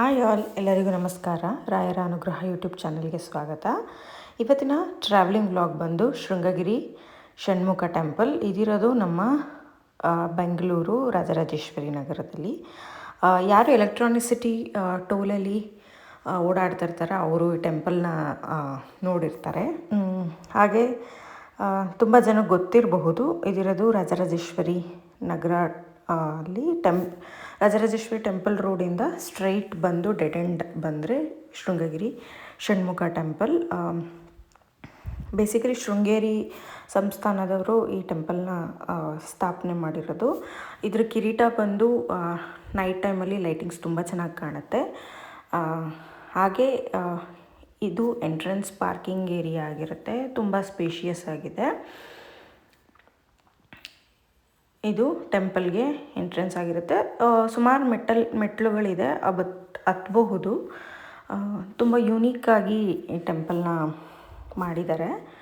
Hi all, ಎಲ್ಲರಿಗೂ ನಮಸ್ಕಾರ. ರಾಯರ ಅನುಗ್ರಹ ಯೂಟ್ಯೂಬ್ ಚಾನಲ್ಗೆ ಸ್ವಾಗತ. ಇವತ್ತಿನ ಟ್ರಾವೆಲಿಂಗ್ ವ್ಲಾಗ್ ಬಂದು ಶೃಂಗಗಿರಿ ಷಣ್ಮುಖ ಟೆಂಪಲ್ ಇದಿರೋದು ನಮ್ಮ ಬೆಂಗಳೂರು ರಾಜರಾಜೇಶ್ವರಿ ನಗರದಲ್ಲಿ. ಯಾರು ಎಲೆಕ್ಟ್ರಾನಿಸಿಟಿ ಟೋಲಲ್ಲಿ ಓಡಾಡ್ತಿರ್ತಾರೆ ಅವರು ಈ ಟೆಂಪಲ್ನ ನೋಡಿರ್ತಾರೆ. ಹಾಗೆ ತುಂಬ ಜನ ಗೊತ್ತಿರಬಹುದು. ಇದಿರೋದು ರಾಜರಾಜೇಶ್ವರಿ ನಗರ ಅಲ್ಲಿ ಟೆಂಪ್ ರಾಜರಾಜೇಶ್ವರಿ ಟೆಂಪಲ್ ರೋಡಿಂದ ಸ್ಟ್ರೈಟ್ ಬಂದು ಡೆಡ್ ಎಂಡ್ ಬಂದರೆ ಶೃಂಗಗಿರಿ ಷಣ್ಮುಖ ಟೆಂಪಲ್. ಬೇಸಿಕಲಿ ಶೃಂಗೇರಿ ಸಂಸ್ಥಾನದವರು ಈ ಟೆಂಪಲ್ನ ಸ್ಥಾಪನೆ ಮಾಡಿರೋದು. ಇದರ ಕಿರೀಟ ಬಂದು ನೈಟ್ ಟೈಮಲ್ಲಿ ಲೈಟಿಂಗ್ಸ್ ತುಂಬ ಚೆನ್ನಾಗಿ ಕಾಣುತ್ತೆ. ಹಾಗೆ ಇದು ಎಂಟ್ರೆನ್ಸ್ ಪಾರ್ಕಿಂಗ್ ಏರಿಯಾ ಆಗಿರುತ್ತೆ. ತುಂಬ ಸ್ಪೇಷಿಯಸ್ ಆಗಿದೆ. ಇದು ಟೆಂಪಲ್ಗೆ ಎಂಟ್ರೆನ್ಸ್ ಆಗಿರುತ್ತೆ. ಸುಮಾರು ಮೆಟ್ಟಲ್ ಮೆಟ್ಟಲುಗಳಿದೆ ಹತ್ತಬಹುದು ತುಂಬ ಯುನೀಕಾಗಿ ಈ ಟೆಂಪಲ್ನ ಮಾಡಿದ್ದಾರೆ.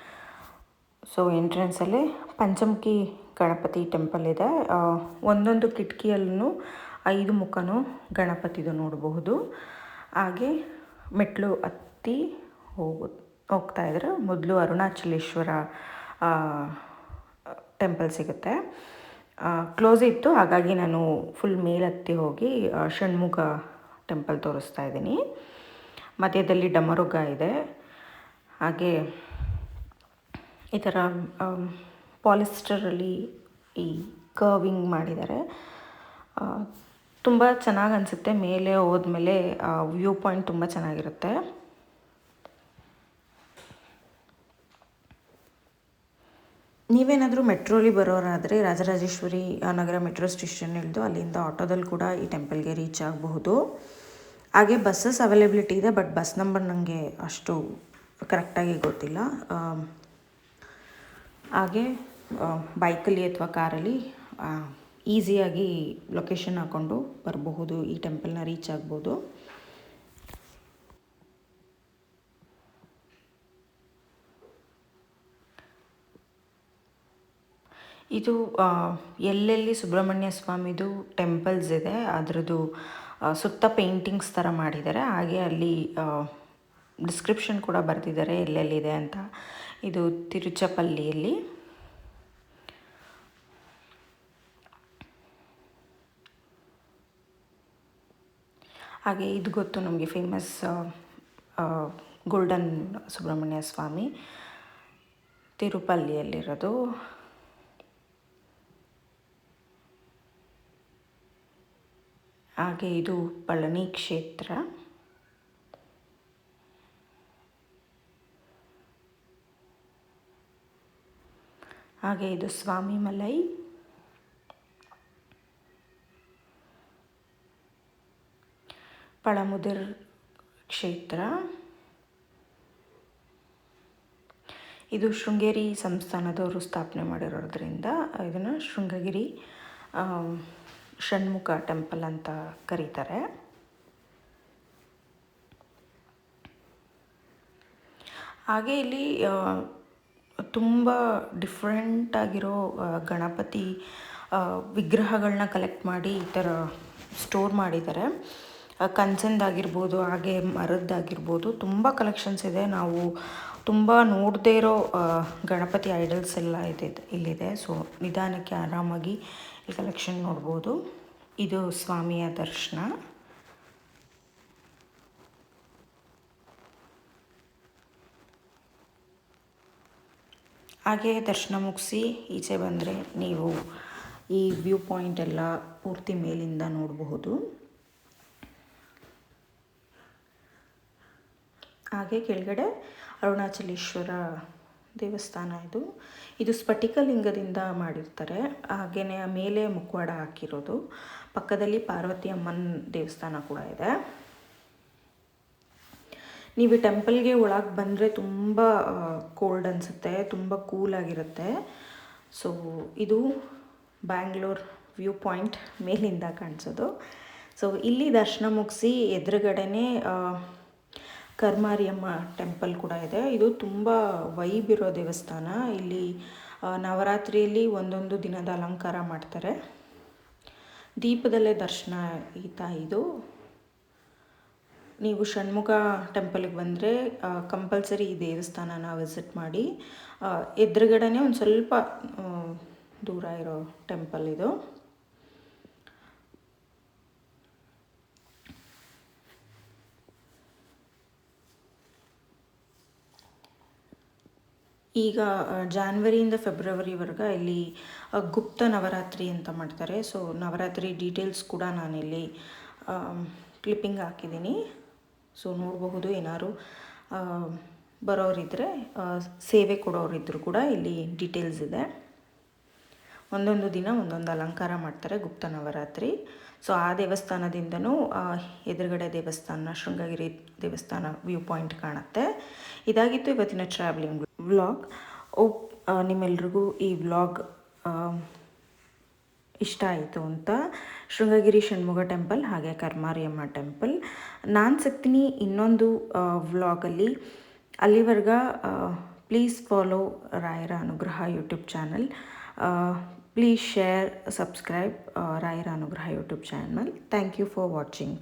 ಸೊ, ಎಂಟ್ರೆನ್ಸಲ್ಲಿ ಪಂಚಮುಖಿ ಗಣಪತಿ ಟೆಂಪಲ್ ಇದೆ. ಒಂದೊಂದು ಕಿಟಕಿಯಲ್ಲೂ ಐದು ಮುಖನೂ ಗಣಪತಿದು ನೋಡಬಹುದು. ಹಾಗೆ ಮೆಟ್ಲು ಹತ್ತಿ ಹೋಗು, ಹೋಗ್ತಾ ಇದ್ರೆ ಮೊದಲು ಅರುಣಾಚಲೇಶ್ವರ ಟೆಂಪಲ್ ಸಿಗುತ್ತೆ. ಕ್ಲೋಸ್ ಇತ್ತು. ಹಾಗಾಗಿ ನಾನು ಫುಲ್ ಮೇಲತ್ತಿ ಹೋಗಿ ಷಣ್ಮುಖ ಟೆಂಪಲ್ ತೋರಿಸ್ತಾ ಇದ್ದೀನಿ. ಮಧ್ಯದಲ್ಲಿ ಡಮರುಗ ಇದೆ. ಹಾಗೆ ಈ ಥರ ಪಾಲಿಸ್ಟರಲ್ಲಿ ಈ ಕರ್ವಿಂಗ್ ಮಾಡಿದ್ದಾರೆ. ತುಂಬ ಚೆನ್ನಾಗಿ ಅನಿಸುತ್ತೆ. ಮೇಲೆ ಹೋದ್ಮೇಲೆ ವ್ಯೂ ಪಾಯಿಂಟ್ ತುಂಬ ಚೆನ್ನಾಗಿರುತ್ತೆ. ನೀವೇನಾದರೂ ಮೆಟ್ರೋಲಿ ಬರೋರಾದರೆ ರಾಜರಾಜೇಶ್ವರಿ ನಗರ ಮೆಟ್ರೋ ಸ್ಟೇಷನ್ ಇಳಿದು ಅಲ್ಲಿಂದ ಆಟೋದಲ್ಲಿ ಕೂಡ ಈ ಟೆಂಪಲ್ಗೆ ರೀಚ್ ಆಗಬಹುದು. ಹಾಗೆ ಬಸ್ಸಸ್ ಅವೈಲೇಬಿಲಿಟಿ ಇದೆ, ಬಟ್ ಬಸ್ ನಂಬರ್ ನನಗೆ ಅಷ್ಟು ಕರೆಕ್ಟಾಗಿ ಗೊತ್ತಿಲ್ಲ. ಹಾಗೆ ಬೈಕಲ್ಲಿ ಅಥವಾ ಕಾರಲ್ಲಿ ಈಸಿಯಾಗಿ ಲೊಕೇಶನ್ ಹಾಕ್ಕೊಂಡು ಬರಬಹುದು, ಈ ಟೆಂಪಲ್ನ ರೀಚ್ ಆಗ್ಬೋದು. ಇದು ಎಲ್ಲೆಲ್ಲಿ ಸುಬ್ರಹ್ಮಣ್ಯ ಸ್ವಾಮಿದು ಟೆಂಪಲ್ಸ್ ಇದೆ, ಅದರದ್ದು ಸುತ್ತ ಪೇಂಟಿಂಗ್ಸ್ ಥರ ಮಾಡಿದ್ದಾರೆ. ಹಾಗೆ ಅಲ್ಲಿ ಡಿಸ್ಕ್ರಿಪ್ಷನ್ ಕೂಡ ಬರೆದಿದ್ದಾರೆ ಎಲ್ಲೆಲ್ಲಿದೆ ಅಂತ. ಇದು ತಿರುಚಪಲ್ಲಿಯಲ್ಲಿ. ಹಾಗೆ ಇದು ಗೊತ್ತು ನಮಗೆ ಫೇಮಸ್ ಗೋಲ್ಡನ್ ಸುಬ್ರಹ್ಮಣ್ಯ ಸ್ವಾಮಿ ತಿರುಪಲ್ಲಿಯಲ್ಲಿರೋದು. ಹಾಗೆ ಇದು ಪಳನಿ ಕ್ಷೇತ್ರ. ಹಾಗೆ ಇದು ಸ್ವಾಮಿ ಮಲೈ ಪಳಮುದಿರ್ ಕ್ಷೇತ್ರ. ಇದು ಶೃಂಗೇರಿ ಸಂಸ್ಥಾನದವರು ಸ್ಥಾಪನೆ ಮಾಡಿರೋದ್ರಿಂದ ಇದನ್ನು ಶೃಂಗಗಿರಿ ಷಣ್ಮುಖ ಟೆಂಪಲ್ ಅಂತ ಕರೀತಾರೆ. ಹಾಗೆ ಇಲ್ಲಿ ತುಂಬ ಡಿಫ್ರೆಂಟ್ ಆಗಿರೋ ಗಣಪತಿ ವಿಗ್ರಹಗಳನ್ನ ಕಲೆಕ್ಟ್ ಮಾಡಿ ಈ ಥರ ಸ್ಟೋರ್ ಮಾಡಿದ್ದಾರೆ. ಕಂಚಂದಾಗಿರ್ಬೋದು ಹಾಗೆ ಮರದ್ದಾಗಿರ್ಬೋದು, ತುಂಬ ಕಲೆಕ್ಷನ್ಸ್ ಇದೆ. ನಾವು ತುಂಬ ನೋಡದೇ ಇರೋ ಗಣಪತಿ ಐಡಲ್ಸ್ ಎಲ್ಲ ಇದೆ, ಇಲ್ಲಿದೆ. ಸೊ ನಿಧಾನಕ್ಕೆ ಆರಾಮಾಗಿ ಈ ಕಲೆಕ್ಷನ್ ನೋಡ್ಬೋದು. ಇದು ಸ್ವಾಮಿಯ ದರ್ಶನ. ಹಾಗೆ ದರ್ಶನ ಮುಗಿಸಿ ಈಚೆ ಬಂದರೆ ನೀವು ಈ ವ್ಯೂ ಪಾಯಿಂಟ್ ಎಲ್ಲ ಪೂರ್ತಿ ಮೇಲಿಂದ ನೋಡಬಹುದು. ಹಾಗೆ ಕೆಳಗಡೆ ಅರುಣಾಚಲೇಶ್ವರ ದೇವಸ್ಥಾನ ಇದು. ಇದು ಸ್ಫಟಿಕಲಿಂಗದಿಂದ ಮಾಡಿರ್ತಾರೆ. ಹಾಗೆಯೇ ಮೇಲೆ ಮುಖವಾಡ ಹಾಕಿರೋದು. ಪಕ್ಕದಲ್ಲಿ ಪಾರ್ವತಿ ಅಮ್ಮನ ದೇವಸ್ಥಾನ ಕೂಡ ಇದೆ. ನೀವು ಈ ಟೆಂಪಲ್ಗೆ ಒಳಗೆ ಬಂದರೆ ತುಂಬ ಕೋಲ್ಡ್ ಅನಿಸುತ್ತೆ, ತುಂಬ ಕೂಲಾಗಿರುತ್ತೆ ಸೊ ಇದು ಬ್ಯಾಂಗ್ಳೂರ್ ವ್ಯೂ ಪಾಯಿಂಟ್ ಮೇಲಿಂದ ಕಾಣಿಸೋದು. ಸೊ ಇಲ್ಲಿ ದರ್ಶನ ಮುಗಿಸಿ ಎದುರುಗಡೆನೇ ಕರ್ಮಾರಿಯಮ್ಮ ಟೆಂಪಲ್ ಕೂಡ ಇದೆ. ಇದು ತುಂಬ ವೈಬ್ ಇರೋ ದೇವಸ್ಥಾನ. ಇಲ್ಲಿ ನವರಾತ್ರಿಯಲ್ಲಿ ಒಂದೊಂದು ದಿನದ ಅಲಂಕಾರ ಮಾಡ್ತಾರೆ. ದೀಪದಲ್ಲೇ ದರ್ಶನ ಈತ ಇದು. ನೀವು ಷಣ್ಮುಖ ಟೆಂಪಲ್ಗೆ ಬಂದರೆ ಕಂಪಲ್ಸರಿ ಈ ದೇವಸ್ಥಾನನ ವಿಸಿಟ್ ಮಾಡಿ. ಎದುರುಗಡೆನೇ ಒಂದು ಸ್ವಲ್ಪ ದೂರ ಇರೋ ಟೆಂಪಲ್ ಇದು. ಈಗ ಜಾನ್ವರಿಯಿಂದ ಫೆಬ್ರವರಿವರೆಗೆ ಇಲ್ಲಿ ಗುಪ್ತ ನವರಾತ್ರಿ ಅಂತ ಮಾಡ್ತಾರೆ. ಸೊ ನವರಾತ್ರಿ ಡೀಟೇಲ್ಸ್ ಕೂಡ ನಾನಿಲ್ಲಿ ಕ್ಲಿಪ್ಪಿಂಗ್ ಹಾಕಿದ್ದೀನಿ. ಸೊ ನೋಡಬಹುದು ಏನಾದ್ರು ಬರೋರಿದ್ದರೆ ಸೇವೆ ಕೊಡೋರಿದ್ದರೂ ಕೂಡ ಇಲ್ಲಿ ಡೀಟೇಲ್ಸ್ ಇದೆ. ಒಂದೊಂದು ದಿನ ಒಂದೊಂದು ಅಲಂಕಾರ ಮಾಡ್ತಾರೆ ಗುಪ್ತ ನವರಾತ್ರಿ. ಸೊ ಆ ದೇವಸ್ಥಾನದಿಂದನೂ ಎದುರುಗಡೆ ದೇವಸ್ಥಾನ, ಶೃಂಗಗಿರಿ ದೇವಸ್ಥಾನ ವ್ಯೂ ಪಾಯಿಂಟ್ ಕಾಣುತ್ತೆ. ಇದಾಗಿತ್ತು ಇವತ್ತಿನ ಟ್ರಾವೆಲಿಂಗ್ ವ್ಲಾಗ್ ಓಪ್ ಆ, ನಿಮ್ಮೆಲ್ರಿಗೂ ಈ ವ್ಲಾಗ್ ಇಷ್ಟ ಆಯಿತು ಅಂತ. ಶೃಂಗಗಿರಿ ಷಣ್ಮುಗ ಟೆಂಪಲ್ ಹಾಗೆ ಕರ್ಮಾರಿಯಮ್ಮ ಟೆಂಪಲ್ ನಾನು ಸಿಗ್ತೀನಿ ಇನ್ನೊಂದು ವ್ಲಾಗಲ್ಲಿ ಅಲ್ಲಿವರೆಗ ಪ್ಲೀಸ್ ಫಾಲೋ ರಾಯರ ಅನುಗ್ರಹ YouTube channel please share subscribe ರಾಯರ ಅನುಗ್ರಹ YouTube channel thank you for watching